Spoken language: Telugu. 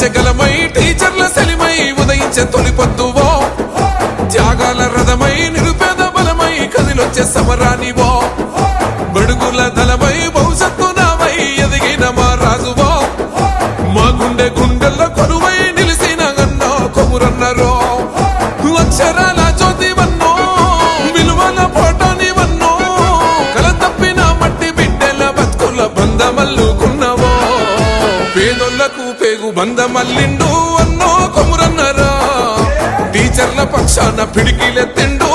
మార్చగలమై టీచర్ల సెలిమై ఉదయించే తొలి పొద్దువో. త్యాగాల రథమై నిరుపేద బలమై కదిలొచ్చే సమరానివో. బడుగుల దళమై భవిష్యత్తు నామై ఎదిగిన మా రాజువో. మా గుండె గుండెల్లో కొలువై నిలిసిన అన్న కొమురన్నరో. అక్షరాల పేదోళ్ళకు పేగు బంధమల్లిండు అన్నో కొమురన్నరా. టీచర్ల పక్షాన పిడికిలెత్తిండు